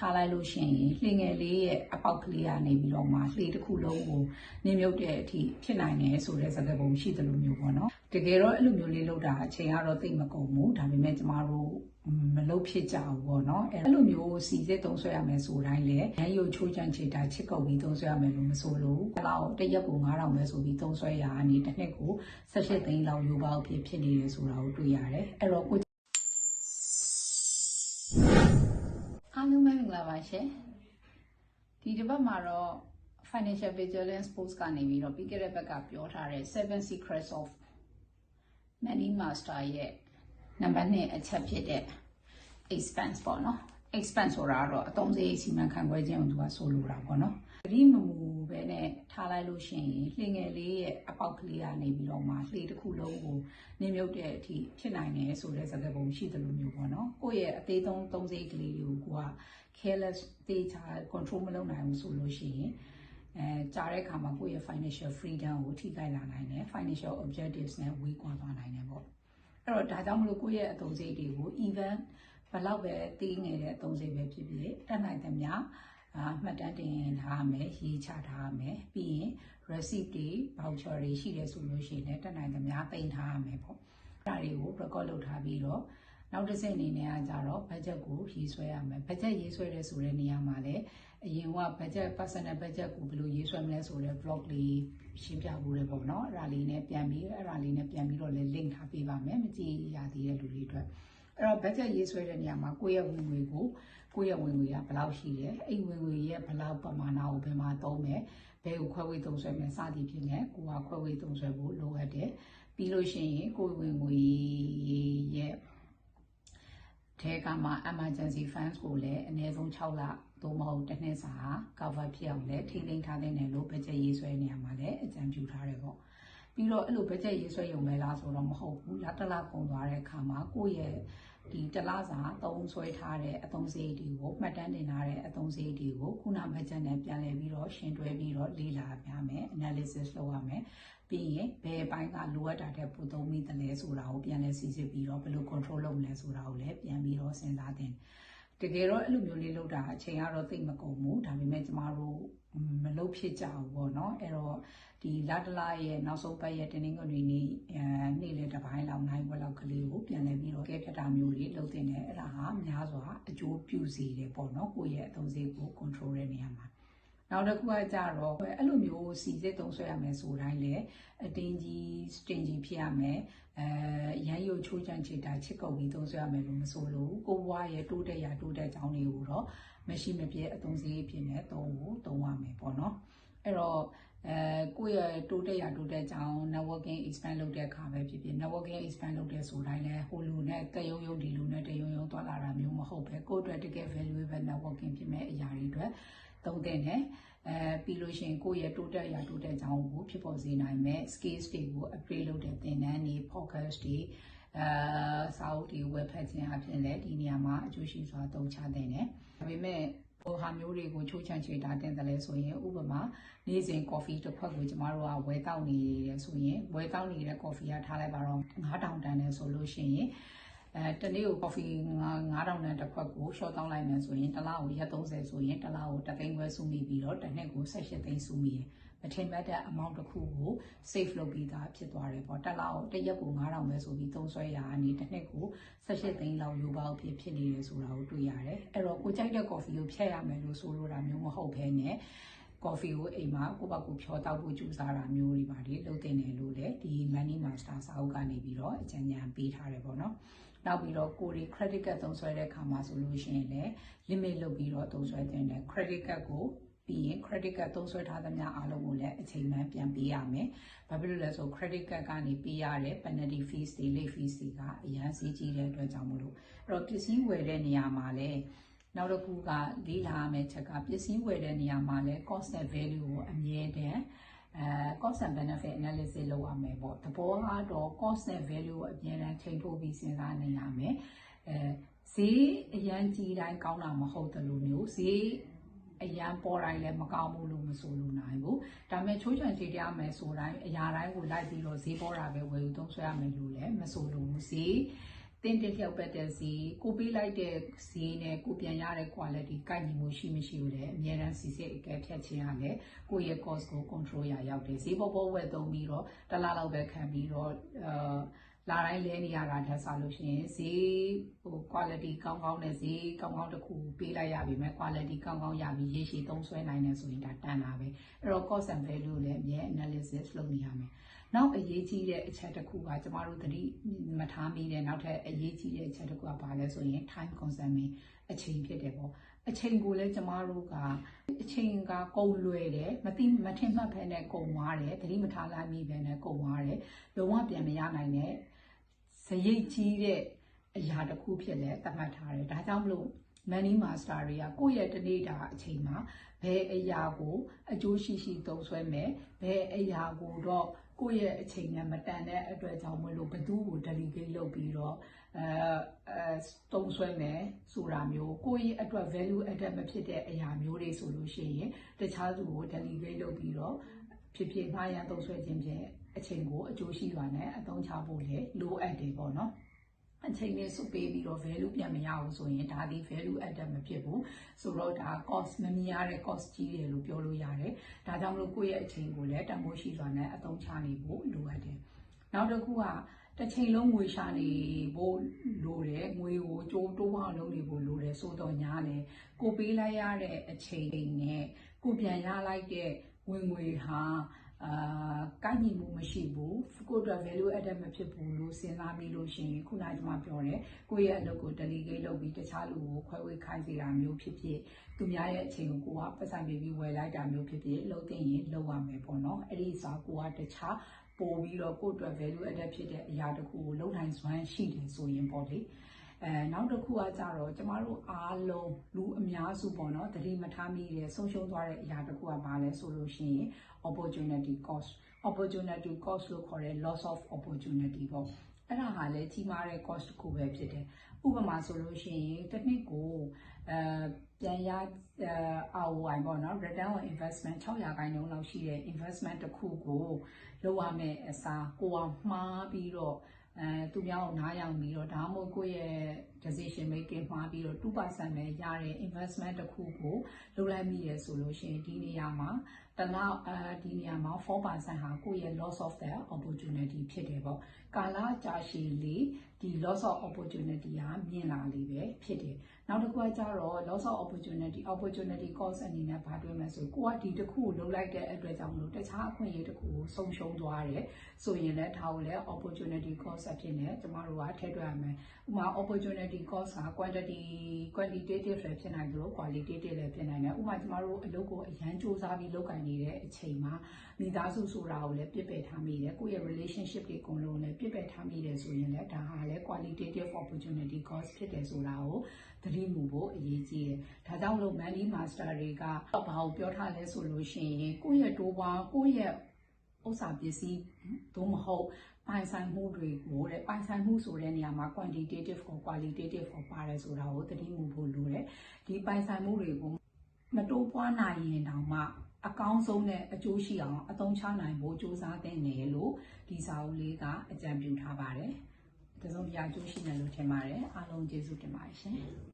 ထားလိုက်လို့ရှိရင်လှေငယ်လေးရဲ့အပေါက်ကလေးကနေပြီးတော့မှလှေတစ်ခုလုံးကိုနင်းမြုပ်တဲ့အထိဖြစ်နိုင်တယ်ဆိုတဲ့စကားပုံရှိတယ်လို့မျိုးပေါ့နော်တကယ်တော့အဲ့လိုမျိုးလေးလောက်တာအချိန်ကတော့သိပ်မကုန်ဘူးဒါပေမဲ့ကျမတို့မလုပ်ဖြစ်ကြဘူးပေါ့နော်အဲ့လိုမျိုးစီစစ်သုံးဆွဲရမယ်ဆိုတိုင်းလေရန်ရုပ်ချိုးချမ်းချေတာချစ်ကုပ်ပြီးသုံးဆွဲရမယ်လို့မဆိုလို့အဲ့လောက်တစ်ရက်ကို9000ပဲဆိုပြီးသုံးဆွဲရအနေတစ်နှစ်ကို18သိန်းလောက်ယူပါအဖြစ်ဖြစ်နေတယ်ဆိုတာကိုတွေ့ရတယ်အဲ့တော့ ရှင်ဒီတစ်ပတ်မှာတော့ financial vigilance post ကနေပြီးတော့ပြီးခဲ့တဲ့ဘက်ကပြောထားတဲ့7 secrets of money master ရဲ့နံပါတ်1အချက်ဖြစ်တဲ့ expense ပေါ့နော် expense ဆိုတာကတော့အသုံးစရိတ်စီမံခန့်ခွဲခြင်းကိုသူကဆိုလိုတာပေါ့နော်တတိမမူပဲနဲ့ထားလိုက်လို့ရှိရင်လှေငယ်လေးရဲ့အပေါက်ကလေးကနေပြီးတော့မှလှေတစ်ခုလုံးကိုနင်းမြုပ်တဲ့အထိဖြစ်နိုင်တယ်ဆိုတဲ့စကားပုံရှိတယ်လို့မျိုးပေါ့နော်ကိုယ့်ရဲ့အသေးဆုံးသုံးစရိတ်ကလေးတွေကိုက careless တေချာ control မလုပ်နိုင်ဘူးဆိုလို့ရှိရင်အဲကြားတဲ့အခါမှာကိုယ့်ရဲ့ financial freedom ကိုထိခိုက်လာနိုင်တယ် financial objectives နဲ့ဝေးကွာသွားနိုင်တယ်ပေါ့အဲ့တော့ဒါကြောင့်မလို့ကိုယ့်ရဲ့အသုံးစရိတ်တွေကို even ဘလောက်ပဲတီးငယ်တဲ့အသုံးစရိတ်ပဲဖြစ်ဖြစ်တက်နိုင်သမျှအာမှတ်တမ်းတင်ထားရမယ်ရေးချထားရမယ်ပြီးရင် receipt တွေ voucher တွေရှိတယ်ဆိုလို့ရှိရင်လည်းတက်နိုင်သမျှတင်ထားရမယ်ပေါ့အဲ့ဒါတွေကို record လုပ်ထားပြီးတော့ နောက်တစ်ဆင့်အနေနဲ့ကကြတော့ budget ကိုရေးဆွဲရမယ် budget ရေးဆွဲတဲ့ဆိုတဲ့နေရာမှာလည်းအရင်က budget personal budget ကိုဘယ်လိုရေးဆွဲမလဲဆိုတဲ့ blog လေးရှင်းပြဖို့ရပေါ့နော်အဲ့ဒါလေးနဲ့ပြန်ပြီးအဲ့ဒါလေးနဲ့ပြန်ပြီးတော့လည်း link ထားပေးပါမယ်မကြည့်ရသေးတဲ့လူတွေအတွက်အဲ့တော့ budget ရေးဆွဲတဲ့နေရာမှာကိုယ့်ရဲ့ဝင်ငွေကိုကိုယ့်ရဲ့ဝင်ငွေကဘယ်လောက်ရှိလဲအဲ့ဝင်ငွေရဲ့ဘယ်လောက်ပမာဏကိုဘယ်မှာသုံးမယ်ဘယ်ကိုခွဲဝေသုံးဆွဲမယ်စသည်ဖြင့်လည်းကိုကခွဲဝေသုံးဆွဲဖို့လိုအပ်တယ်ပြီးလို့ရှိရင်ကိုယ်ဝင်ငွေရဲ့ ထဲကမှ emergency funds ကိုလည်းအနည်းဆုံး6လသို့မဟုတ်တစ်နှစ်စာ cover ဖြစ်အောင်လည်းထိန်းသိမ်းထားတဲ့နယ်လို့ budget ရေးဆွဲနေရမှာလည်းအကြံပြုထားတယ်ပေါ့ပြီးတော့အဲ့လို budget ရေးဆွဲရုံပဲလားဆိုတော့မဟုတ်ဘူးလတလကုန်သွားတဲ့အခါမှာကိုယ့်ရဲ့ ဒီတလားစာသုံးဆွဲထားတဲ့အသုံးစရိတ်တွေကိုမှတ်တမ်းတင်ထားတဲ့အသုံးစရိတ်တွေကိုခုန budget နဲ့ပြန်လည်ပြီးတော့ရှင်းတွဲပြီးတော့လေ့လာပြမယ် analysis လုပ်ရမယ်ပြီးရင်ဘယ်ပိုင်းကလိုအပ်တာတဲ့ပိုသုံးမိတယ်လဲဆိုတာကိုပြန်လည်စီစစ်ပြီးတော့ဘယ်လို control လုပ်မလဲဆိုတာကိုလည်းပြန်ပြီးတော့စဉ်းစားတင် တကယ်တော့အဲ့လိုမျိုးလေးလုပ်တာအချိန်ကတော့သိပ်မကုန်ဘူးဒါပေမဲ့ကျမတို့မလုပ်ဖြစ်ကြဘူးပေါ့နော်အဲ့တော့ဒီလာတလာရဲ့နောက်ဆုံးပတ်ရဲ့တင်းတင်းကုန်တွေနေအဲနေ့လေတစ်ပိုင်းလောက်နိုင်ဘွက်လောက်ကလေးကိုပြန်လည်ပြီးတော့ကဲဖြတ်တာမျိုးတွေလုပ်တင်တယ်အဲ့ဒါဟာများစွာအကျိုးပြုစေတယ်ပေါ့နော်ကိုယ့်ရဲ့အသုံးစရိတ်ကို control တဲ့နေရာမှာ နောက်တစ်ခုကကြတော့အဲ့လိုမျိုးစီစစ်သုံးဆွဲရမယ်ဆိုတိုင်းလေအတင်းကြီးစတင်ကြီးဖြစ်ရမယ်အဲရန်ရုပ်ချိုးချမ်းချေတာချစ်ကုပ်ပြီးသုံးဆွဲရမယ်လို့မဆိုလို့ကိုဘွားရဲ့တိုးတက်ရတိုးတက်ကြောင်းတွေကိုတော့မရှိမပြဲအသုံးစရိတ်ဖြစ်နေသုံးဖို့သုံးရမယ်ပေါ့နော်အဲ့တော့အဲကိုယ့်ရဲ့တိုးတက်ရတိုးတက်ကြောင်း networking expand လုပ်တဲ့အခါပဲဖြစ်ဖြစ် networking expand လုပ်တဲ့ဆိုတိုင်းလဲဟိုလူနဲ့တယုံယုံဒီလူနဲ့တယုံယုံသွားလာတာမျိုးမဟုတ်ပဲကိုယ့်အတွက်တကယ် valuable networking ဖြစ်မဲ့အရာတွေအတွက် သုံးသင့်တယ်အဲပြီးလို့ရှိရင်ကိုယ့်ရဲ့တိုးတက်ရာတိုးတက်ကြောင်းကိုဖြစ်ပေါ်စေနိုင်မဲ့ skills တွေကို upgrade လုပ်တဲ့သင်တန်းတွေ podcast တွေအဲစာအုပ်တွေဝယ်ဖတ်ခြင်းအပြင်လည်းဒီနေရာမှာအကျိုးရှိစွာသုံးချသင့်တယ်ဒါပေမဲ့ဟိုဟာမျိုးတွေကိုချိုးချမ်းချေတာတင်တယ်လဲဆိုရင်ဥပမာနေ့စဉ် coffee တစ်ခွက်ကိုကျမတို့ကဝယ်တောက်နေရဆိုရင်ဝယ်တောက်နေတဲ့ coffee ကထားလိုက်ပါတော့9000တန်နဲ့ဆိုလို့ရှိရင် အဲတနေ့ကို coffee 9000တန်တစ်ခွက်ကို short တောင်းလိုက်မယ်ဆိုရင်တစ်လကိုရက်30ဆိုရင်တစ်လကိုတသိန်းခွဲစုမိပြီးတော့တစ်နှစ်ကို18သိန်းစုမိရမထင်မှတ်တဲ့ amount တစ်ခုကို save လုပ်ပြီးသားဖြစ်သွားတယ်ပေါ့တစ်လကိုတစ်ရက်ကို9000ပဲဆိုပြီးသုံးဆွဲရအနေတစ်နှစ်ကို18သိန်းလောက်ယူပါအဖြစ်ဖြစ်နေတယ်ဆိုတာကိုတွေ့ရတယ်အဲ့တော့ကိုကြိုက်တဲ့ coffee ကိုဖြတ်ရမယ်လို့ဆိုလိုတာမျိုးမဟုတ်ဘဲနဲ့ coffee ကိုအိမ်မှာကိုယ့်ဘက်ကိုဖြောတောက်ဖို့ကြိုးစားတာမျိုးတွေပါတယ်လုပ်တင်တယ်လို့လည်းဒီ money master စာအုပ်ကနေပြီးတော့အကြံဉာဏ်ပေးထားတယ်ပေါ့နော် နောက်ပြီးတော့ကိုရီ credit card သုံးစွဲတဲ့အခါမှာဆိုလို့ရှိရင်လည်း limit လုပ်ပြီးတော့သုံးစွဲတင်တယ် credit card ကိုပြီးရင် credit card သုံးစွဲထားသမျှအားလုံးကိုလည်းအချိန်မှန်ပြန်ပေးရမယ်။ဘာဖြစ်လို့လဲဆို credit card ကနေပေးရတဲ့ penalty fees တွေ late fees တွေကအများကြီးကြီးတဲ့အတွက်ကြောင့်မလို့အဲ့တော့ပစ္စည်းဝယ်တဲ့နေရာမှာလည်းနောက်တစ်ခုကလေးလာမယ့်ချက်ကပစ္စည်းဝယ်တဲ့နေရာမှာလည်း cost and value ကိုအမြဲတမ်း အဲ cost and benefit analysis လုပ်ရမယ်ပေါ့သဘောကတော့ cost and value ကိုအမြဲတမ်းချိန်ထိုးပြီးစဉ်းစားနေရမယ်အဲဈေးအရန်ကြီးတိုင်းကောင်းတာမဟုတ်တယ်လို့မျိုးဈေးအရန်ပေါ်တိုင်းလည်းမကောင်းဘူးလို့မဆိုလိုနိုင်ဘူးဒါပေမဲ့ချိုးချံချေတရားမယ်ဆိုတိုင်းအရာတိုင်းကိုလိုက်ပြီးတော့ဈေးပေါ်တာပဲဝယ်ယူသုံးဆွဲရမယ်လို့လည်းမဆိုလိုဘူးဈေး တင်းတက်လျောက်ပတ်တဲ့ဈေးကိုပေးလိုက်တဲ့ဈေးနဲ့ကိုပြန်ရတဲ့ quality ကိုက်ညီမှုရှိမရှိကိုလည်းအများရန်စီစစ်အကဲဖြတ်ခြင်းရလည်းကိုယ့်ရဲ့ cost ကို control ရရောက်တယ်ဈေးပေါ်ပေါ်ဝယ်သုံးပြီးတော့တစ်လားလောက်ပဲခံပြီးတော့အာလာတိုင်းလဲနေရတာတက်စားလို့ရှိရင်ဈေးဟို quality ကောင်းကောင်းနဲ့ဈေးကောင်းကောင်းတစ်ခုပေးလိုက်ရပြီမဲ့ quality ကောင်းကောင်းရပြီးရေရှည်သုံးစွဲနိုင်တယ်ဆိုရင်ဒါတန်တာပဲအဲ့တော့ cost and value လည်းအမြဲ analysis လုပ်နေရမယ် နောက်အရေးကြီးတဲ့အချက်တစ်ခုကကျမတို့သတိမထားမိတဲ့နောက်ထပ်အရေးကြီးတဲ့အချက်တစ်ခုကဘာလဲဆိုရင် time consuming အချိန်ဖြစ်တယ်ပေါ့အချိန်ကိုလည်းကျမတို့ကအချိန်ကကုန်လွယ်တယ်မသိမထင်မှတ်ဖဲနဲ့ကုန်သွားတယ်သတိမထားလိုက်မိပဲနဲ့ကုန်သွားတယ်လုံးဝပြန်မရနိုင်တဲ့စရိတ်ကြီးတဲ့အရာတစ်ခုဖြစ်လဲသတ်မှတ်ထားတယ်ဒါကြောင့်မလို့ money master တွေကကိုယ့်ရဲ့တနေ့တာအချိန်မှာဘယ်အရာကိုအကျိုးရှိရှိသုံးစွဲမယ်ဘယ်အရာကိုတော့ ကိုယ့်ရဲ့အချိန်နဲ့မတန်တဲ့အတွက်ကြောင့်မလို့ဘသူ့ကို delegate လုပ်ပြီးတော့အဲအဲသုံးစွဲမယ်ဆိုတာမျိုးကိုယ့်ရဲ့အတွက် value added မဖြစ်တဲ့အရာမျိုးတွေဆိုလို့ရှိရင်တခြားသူကို delegate လုပ်ပြီးတော့ဖြစ်ဖြစ်ငှားရန်သုံးစွဲခြင်းဖြင့်အချိန်ကိုအကျိုးရှိစွာနဲ့အသုံးချဖို့လေလိုအပ်တယ်ပေါ့နော် အချိန်နဲ့စုပေးပြီးတော့ value ပြန်မရဘူးဆိုရင်ဒါဒီ value added မဖြစ်ဘူးဆိုတော့ဒါ cost မမြင်ရတဲ့ cost ကြီးတယ်လို့ပြောလို့ရတယ်ဒါကြောင့်မလို့ကိုယ့်ရဲ့အချိန်ကိုလည်းတန်ဖိုးရှိစွာနဲ့အသုံးချနေဖို့လိုအပ်တယ်နောက်တစ်ခုကတစ်ချိန်လုံးငွေရှာနေဖို့လိုတယ်ငွေကိုကြိုးတိုးအောင်လုပ်နေဖို့လိုတယ်ဆိုတော့ညာလေကိုပေးလိုက်ရတဲ့အချိန်နဲ့ကိုပြန်ရလိုက်တဲ့ဝင်ငွေဟာ အာကိုက်ညီမှုမရှိဘူးကိုယ့်အတွက် value added မဖြစ်ဘူးလို့စဉ်းစားပြီးလို့ရှိရင်ခုနကကျွန်မပြောတယ်ကိုယ့်ရဲ့အလုပ်ကို delegate လုပ်ပြီးတခြားလူကိုခွဲဝေခိုင်းစေတာမျိုးဖြစ်ဖြစ်သူများရဲ့အချိန်ကိုကိုကပတ်စံပေးပြီးဝယ်လိုက်တာမျိုးဖြစ်ဖြစ်လုပ်သိရင်လုပ်ရမယ်ပေါ့နော်အဲ့ဒီစာကိုကတခြားပို့ပြီးတော့ကိုယ့်အတွက် value added ဖြစ်တဲ့အရာတစ်ခုကိုလုပ်နိုင်စွမ်းရှိတယ်ဆိုရင်ပေါ့လေ အဲနောက်တစ်ခုကကြတော့ကျမတို့အားလုံးလူအများစုပေါ့နော်တတိမထားမိတဲ့ဆုံးရှုံးသွားတဲ့အရာတစ်ခုကဘာလဲဆိုလို့ရှိရင် opportunity cost opportunity cost လို့ခေါ်တဲ့ loss of opportunity ပေါ့အဲ့ဒါဟာလည်းကြီးမားတဲ့ cost တစ်ခုပဲဖြစ်တယ်ဥပမာဆိုလို့ရှိရင်တစ်နှစ်ကိုအဲပြန်ရအဲ ROI ပေါ့နော် return on investment 600ခိုင်နှုန်းလောက်ရှိတဲ့ investment တစ်ခုကိုလုပ်ရမယ့်အစားကိုကမှားပြီးတော့ အဲသူများကိုနားယောင်ပြီးတော့ဒါမှမဟုတ်ကိုယ့်ရဲ့ decision making မှာပြီးတော့2%ပဲရတဲ့ investment တစ်ခုကိုလုပ်လိုက်မိရဆိုလို့ရှိရင်ဒီနေရာမှာ တလောက်အဲဒီနေရာမှာ4%ဟာကိုယ့်ရဲ့ loss of the opportunity ဖြစ်တယ်ပေါ့ကာလကြာရှည်လေးဒီ loss of opportunity ဟာမြင်လာလေးပဲဖြစ်တယ်နောက်တစ်ခုကကြတော့ loss of opportunity opportunity cost အနေနဲ့ဘာတွေ့မလဲဆိုကိုကဒီတစ်ခုကိုလုပ်လိုက်တဲ့အတွက်ကြောင့်မလို့တခြားအခွင့်အရေးတစ်ခုကိုဆုံးရှုံးသွားတယ်ဆိုရင်လည်းဒါကိုလည်း opportunity cost အဖြစ်နဲ့ကျမတို့ကထည့်တွက်ရမယ်ဥပမာ opportunity cost က quantity quantitative လည်းဖြစ်နိုင်သလို qualitative လည်းဖြစ်နိုင်တယ်ဥပမာကျမတို့အလုပ်ကိုအရန်စူးစမ်းပြီးလုပ်ကိုင်နေတဲ့အချိန်မှာမိသားစုဆိုတာကိုလည်းပြစ်ပယ်ထားမိတယ်ကိုယ့်ရဲ့ relationship တွေအကုန်လုံးလည်းပြစ်ပယ်ထားမိတယ်ဆိုရင်လည်းဒါဟာလည်း qualitative opportunity cost ဖြစ်တယ်ဆိုတာကိုသတိမူဖို့အရေးကြီးတယ်ဒါကြောင့်လို့ money master တွေကဘာကိုပြောထားလဲဆိုလို့ရှိရင်ကိုယ့်ရဲ့တိုးပွားကိုယ့်ရဲ့ဥစ္စာပစ္စည်းသို့မဟုတ်ပိုင်ဆိုင်မှုတွေကိုတဲ့ပိုင်ဆိုင်မှုဆိုတဲ့နေရာမှာ quantitative ကို qualitative ကိုပါတယ်ဆိုတာကိုသတိမူဖို့လိုတယ်ဒီပိုင်ဆိုင်မှုတွေကိုမတိုးပွားနိုင်ရင်တောင်မှ အကောင်းဆုံးနဲ့အကျိုးရှိအောင်အသုံးချနိုင်ဖို့စ조사သင့်တယ်လို့ဒီစာအုပ်လေးကအကြံပြုထားပါတယ်။တစုံတရာအကျိုးရှိတယ်လို့ထင်ပါတယ်။အားလုံးကျေးဇူးတင်ပါတယ်ရှင်။